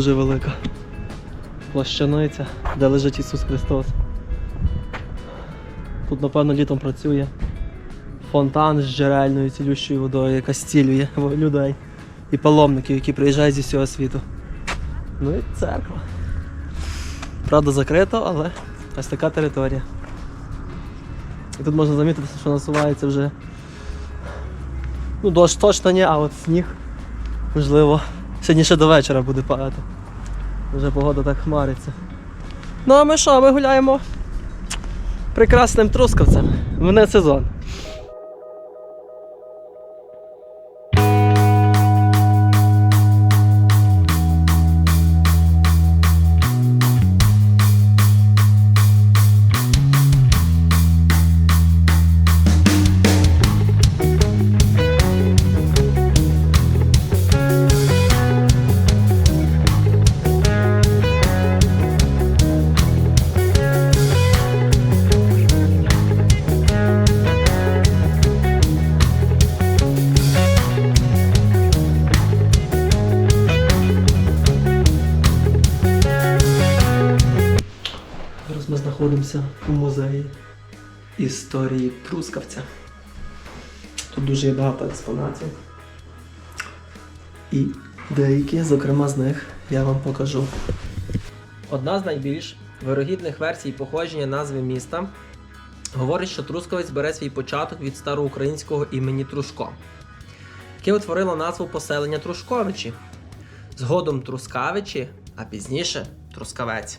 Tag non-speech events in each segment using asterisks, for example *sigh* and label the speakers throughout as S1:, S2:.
S1: дуже велика. Плащаниця, де лежить Ісус Христос. Тут, напевно, літом працює фонтан з джерельною цілющою водою, яка зцілює людей і паломників, які приїжджають зі всього світу. Ну і церква. Правда, закрито, але ось така територія. І тут можна замітити, що насувається вже. Ну, дощ точно ні, а от сніг, можливо, сьогодні ще до вечора буде падати. Вже погода так хмариться. Ну а ми що, ми гуляємо прекрасним трускавцем. Мене сезон. Історії Трускавця. Тут дуже є багато експонатів. І деякі, зокрема з них, я вам покажу. Одна з найбільш вирогідних версій походження назви міста говорить, що Трускавець бере свій початок від староукраїнського імені Трушко, яке утворило назву поселення Трушковичі. Згодом Трускавичі, а пізніше Трускавець.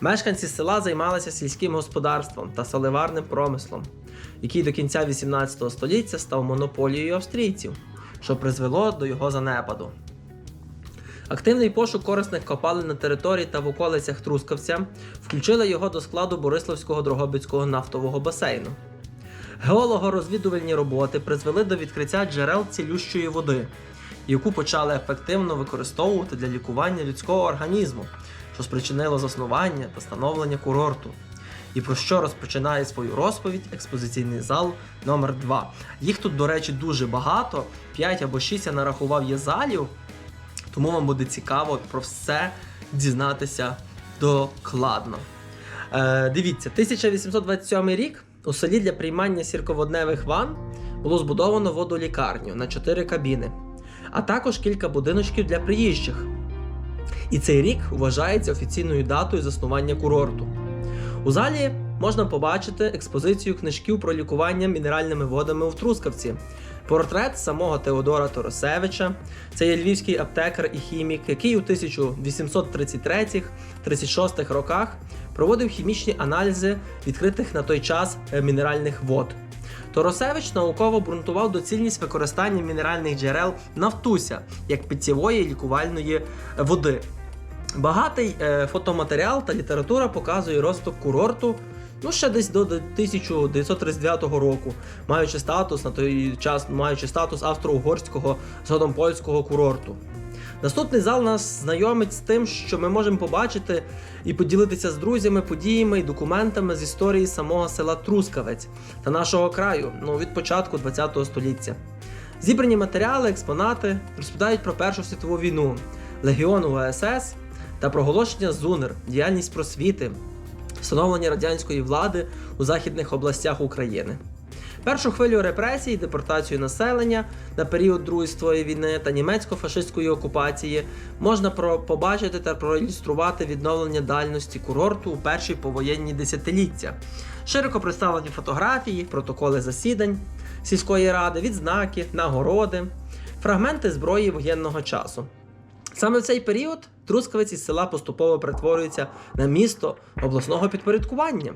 S1: Мешканці села займалися сільським господарством та соливарним промислом, який до кінця 18 століття став монополією австрійців, що призвело до його занепаду. Активний пошук корисних копалин на території та в околицях Трускавця включили його до складу Бориславського Дрогобицького нафтового басейну. Геолого-розвідувальні роботи призвели до відкриття джерел цілющої води, яку почали ефективно використовувати для лікування людського організму, що спричинило заснування та становлення курорту. І про що розпочинає свою розповідь експозиційний зал номер 2 Їх тут, до речі, дуже багато. 5 або 6 я нарахував є залів, тому вам буде цікаво про все дізнатися докладно. Е, дивіться, 1827 рік у селі для приймання сірководневих ван було збудовано водолікарню на 4 кабіни, а також кілька будиночків для приїжджих. І цей рік вважається офіційною датою заснування курорту. У залі можна побачити експозицію книжків про лікування мінеральними водами у Трускавці, портрет самого Теодора Торосевича. Це є львівський аптекар і хімік, який у 1833-36 роках проводив хімічні аналізи відкритих на той час е, мінеральних вод. Торосевич науково обґрунтував доцільність використання мінеральних джерел Нафтуся як питтєвої лікувальної води. Багатий е, фотоматеріал та література показує розвиток курорту ну ще десь до 1939 року, маючи статус на той час, маючи статус австро-угорського згодом польського курорту. Наступний зал нас знайомить з тим, що ми можемо побачити і поділитися з друзями, подіями і документами з історії самого села Трускавець та нашого краю ну, від початку ХХ століття. Зібрані матеріали, експонати розповідають про Першу світову війну, легіон УСС та проголошення ЗУНР, діяльність просвіти, встановлення радянської влади у західних областях України. Першу хвилю репресій, депортацію населення на період Другої світової війни та німецько-фашистської окупації можна побачити та проілюструвати відновлення дальності курорту у перші повоєнні десятиліття. Широко представлені фотографії, протоколи засідань сільської ради, відзнаки, нагороди, фрагменти зброї воєнного часу. Саме в цей період Трускавець із села поступово перетворюється на місто обласного підпорядкування.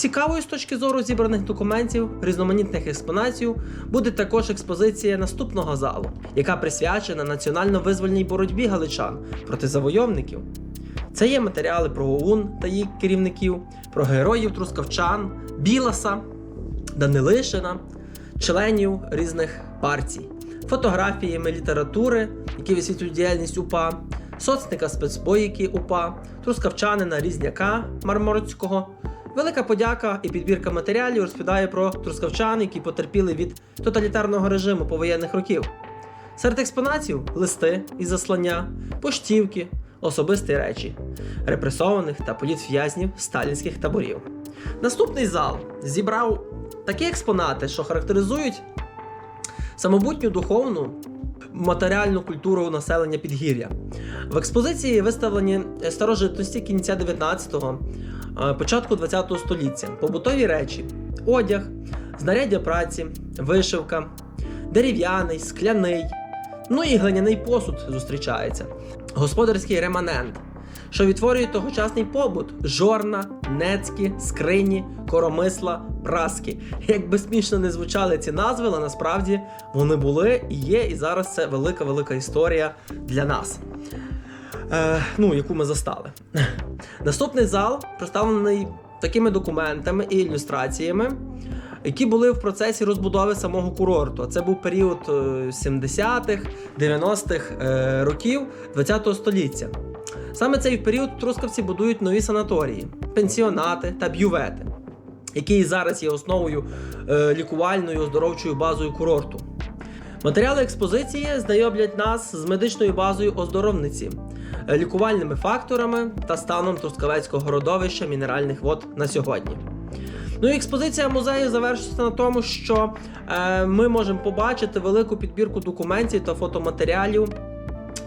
S1: Цікавою з точки зору зібраних документів, різноманітних експонатів буде також експозиція наступного залу, яка присвячена національно-визвольній боротьбі галичан проти завойовників. Це є матеріали про ОУН та її керівників, про героїв трускавчан, Біласа, Данилишина, членів різних партій, фотографіями літератури, які висвітлюють діяльність УПА, соцника спецбоїки УПА, трускавчанина Різняка Марморського. Велика подяка і підбірка матеріалів розповідає про трускавчан, які потерпіли від тоталітарного режиму повоєнних років. Серед експонатів листи із заслання, поштівки, особисті речі репресованих та політв'язнів сталінських таборів. Наступний зал зібрав такі експонати, що характеризують самобутню духовну матеріальну культуру населення Підгір'я. В експозиції виставлені старожитності кінця 19-го, е, початку 20-го століття, побутові речі, одяг, знаряддя праці, вишивка, дерев'яний, скляний, ну і глиняний посуд зустрічається, господарський реманент, що відтворює тогочасний побут: жорна, нецькі, скрині, коромисла, праски. Як би смішно не звучали ці назви, але насправді вони були і є, і зараз це велика велика історія для нас. Е, ну, яку ми застали. Наступний зал представлений такими документами і ілюстраціями, які були в процесі розбудови самого курорту. Це був період е, 70-х, 90-х е, років ХХ століття. Саме цей період трускавці будують нові санаторії, пенсіонати та бювети, які зараз є основою е, лікувальною оздоровчою базою курорту. Матеріали експозиції знайомлять нас з медичною базою оздоровниці, е, лікувальними факторами та станом Трускавецького родовища мінеральних вод на сьогодні. Ну і експозиція музею завершується на тому, що е, ми можемо побачити велику підбірку документів та фотоматеріалів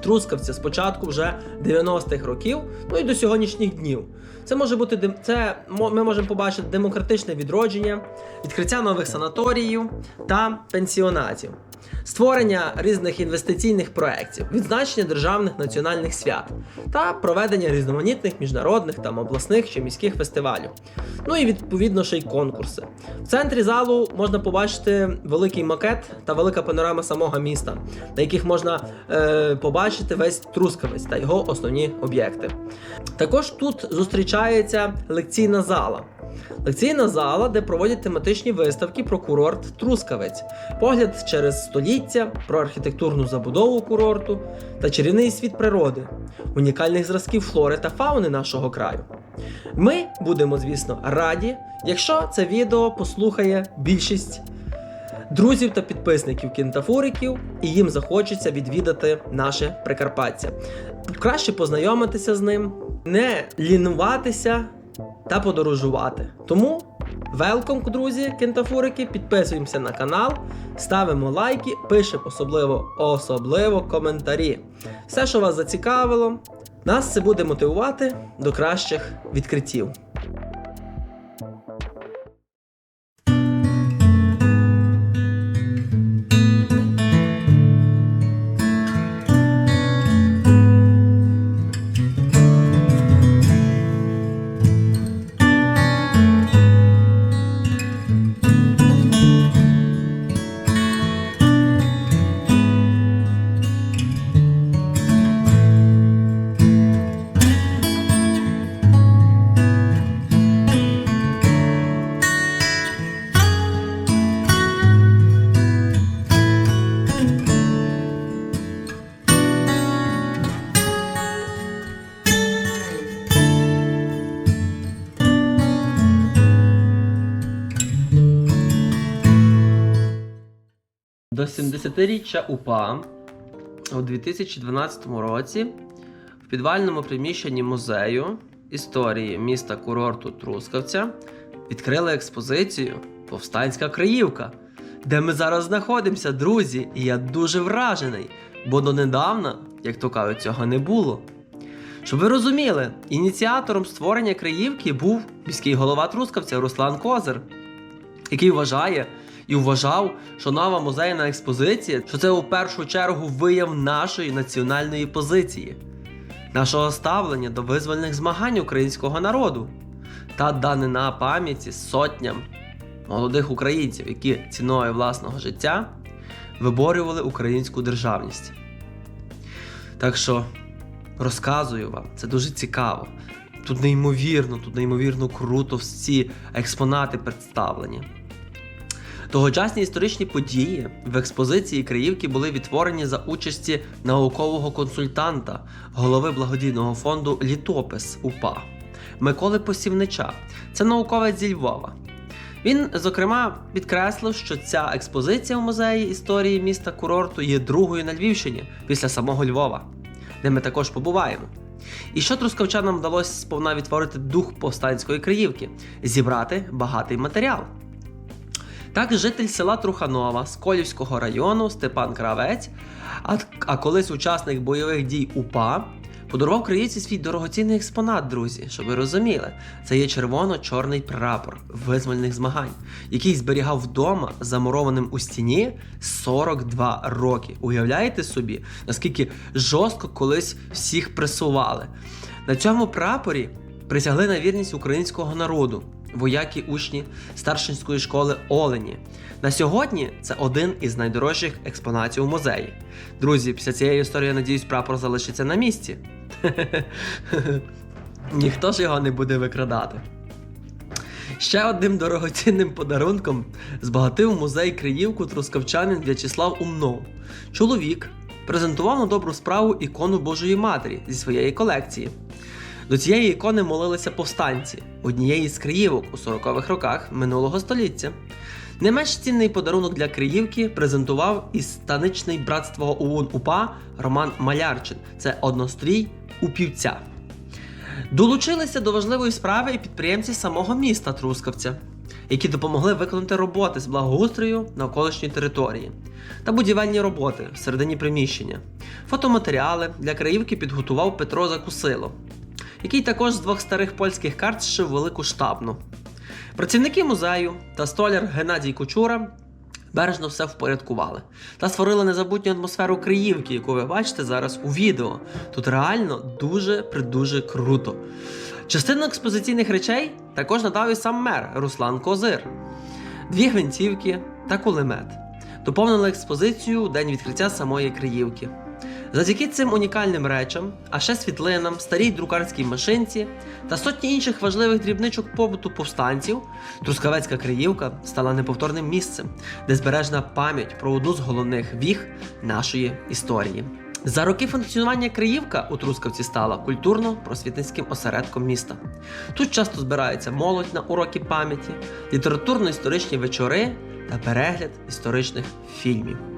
S1: трускавця спочатку вже 90-х років, ну і до сьогоднішніх днів. Це може бути це ми можемо побачити демократичне відродження, відкриття нових санаторіїв та пенсіонатів, створення різних інвестиційних проєктів, відзначення державних національних свят та проведення різноманітних міжнародних там обласних чи міських фестивалів. Ну і відповідно ще й конкурси. В центрі залу можна побачити великий макет та велика панорама самого міста, на яких можна е, побачити весь Трускавець та його основні об'єкти. Також тут зустрічається лекційна зала. Лекційна зала, де проводять тематичні виставки про курорт Трускавець, погляд через століття, про архітектурну забудову курорту та чарівний світ природи, унікальних зразків флори та фауни нашого краю. Ми будемо, звісно, раді, якщо це відео послухає більшість друзів та підписників кінтафуриків, і їм захочеться відвідати наше Прикарпаття. Краще познайомитися з ним, не лінуватися та подорожувати. Тому велком, друзі, кентафурики, підписуємося на канал, ставимо лайки, пишемо особливо особливо коментарі. Все, що вас зацікавило, нас це буде мотивувати до кращих відкриттів. До 70-річчя УПА у 2012 році в підвальному приміщенні музею історії міста курорту Трускавця відкрили експозицію Повстанська Криївка, де ми зараз знаходимося, друзі, і я дуже вражений, бо донедавна, як то кажуть, цього не було. Щоб ви розуміли, ініціатором створення Криївки був міський голова Трускавця Руслан Козир який вважає і вважав, що нова музейна експозиція що це у першу чергу вияв нашої національної позиції, нашого ставлення до визвольних змагань українського народу та данина пам'яті сотням молодих українців, які ціною власного життя виборювали українську державність. Так що розказую вам, це дуже цікаво. Тут неймовірно, тут неймовірно круто всі експонати представлені. Тогочасні історичні події в експозиції Криївки були відтворені за участі наукового консультанта, голови благодійного фонду Літопис УПА Миколи Посівнича. Це науковець зі Львова. Він, зокрема, підкреслив, що ця експозиція в музеї історії міста курорту є другою на Львівщині після самого Львова, де ми також побуваємо. І що трускавчанам вдалося сповна відтворити дух повстанської Криївки зібрати багатий матеріал. Так, житель села Труханова з Колівського району Степан Кравець, а, а колись учасник бойових дій УПА, подарував краївці свій дорогоцінний експонат, друзі, щоб ви розуміли. Це є червоно-чорний прапор визвольних змагань, який зберігав вдома, замурованим у стіні 42 роки. Уявляєте собі, наскільки жорстко колись всіх пресували. На цьому прапорі присягли на вірність українського народу, вояки учні старшинської школи Олені. На сьогодні це один із найдорожчих експонатів у музеї. Друзі, після цієї історії, я надіюсь, прапор залишиться на місці. *laughs* Ніхто ж його не буде викрадати. Ще одним дорогоцінним подарунком збагатив музей Криївку трускавчанин В'ячеслав Умнов. Чоловік презентував на добру справу ікону Божої Матері зі своєї колекції. До цієї ікони молилися повстанці однієї з Криївок у 40-х роках минулого століття. Не менш цінний подарунок для Криївки презентував і станичний братство ОУН УПА Роман Малярчин. Це однострій упівця. Долучилися до важливої справи і підприємці самого міста Трускавця, які допомогли виконати роботи з благоустрою навколишньої території та будівельні роботи всередині приміщення. Фотоматеріали для краївки підготував Петро Закусило, який також з двох старих польських карт зшив велику штабну. Працівники музею та столяр Геннадій Кучура бережно все впорядкували та створили незабутню атмосферу Криївки, яку ви бачите зараз у відео. Тут реально дуже придуже круто. Частину експозиційних речей також надав і сам мер Руслан Козир. Дві гвинтівки та кулемет. Доповнили експозицію у день відкриття самої Криївки. Завдяки цим унікальним речам, а ще світлинам, старій друкарській машинці та сотні інших важливих дрібничок побуту повстанців, Трускавецька Криївка стала неповторним місцем, де збережена пам'ять про одну з головних віг нашої історії. За роки функціонування Криївка у Трускавці стала культурно-просвітницьким осередком міста. Тут часто збирається молодь на уроки пам'яті, літературно-історичні вечори та перегляд історичних фільмів.